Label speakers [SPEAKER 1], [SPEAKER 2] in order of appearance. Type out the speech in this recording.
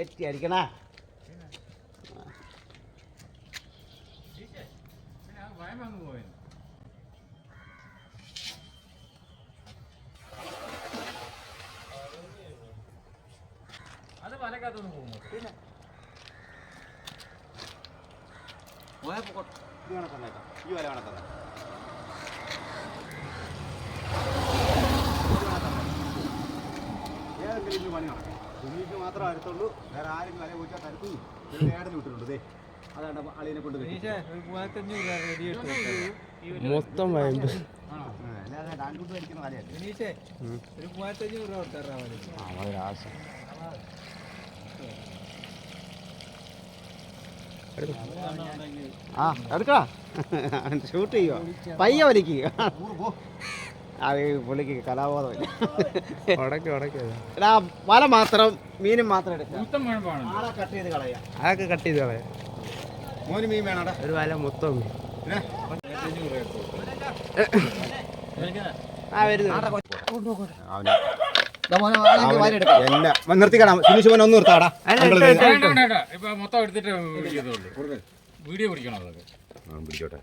[SPEAKER 1] ഏറ്റി അടിക്കണ
[SPEAKER 2] അത് പോകുമോ
[SPEAKER 1] വേണം തന്നേക്കാം. ഈ വല വേണം തന്നെ ഏതെങ്കിലും പണി നടക്കും. സുനിക്ക് മാത്രമേ അടുത്തുള്ളൂ വേറെ ആരും വല പോയിച്ചാൽ തരത്തി. ഏടന് വിട്ടിട്ടുണ്ട് ദേ അതാണ് അളിയനെ കൊണ്ട്
[SPEAKER 3] മൊത്തം
[SPEAKER 1] അല്ലാതെ ഡാൻകുട്ടി വലയല്ല
[SPEAKER 3] ആ
[SPEAKER 1] എടുക്കടാ ഷൂട്ട് ചെയ്യുക പയ്യ വലിക്കുക അത് പുള്ളിക്ക് കലാബോധമില്ല.
[SPEAKER 3] ഉടക്കി ഉടക്കി.
[SPEAKER 1] എടാ വല മാത്രം മീനും മാത്രം
[SPEAKER 2] എടുക്കാം.
[SPEAKER 1] ആളെ കട്ട് ചെയ്ത് കളയാ.
[SPEAKER 3] അതൊക്കെ കട്ട് ചെയ്ത് കളയാം.
[SPEAKER 1] മീൻ വേണടാ.
[SPEAKER 3] ഒരു വല മൊത്തം. ആ വരുന്നു
[SPEAKER 1] എന്നെ നിർത്തിക്കടാ സുനിഷ് മോനെ ഒന്ന് നിർത്താടാ.
[SPEAKER 2] വീഡിയോ പിടിക്കണം അതൊക്കെ?
[SPEAKER 1] പിടിച്ചോട്ടെ.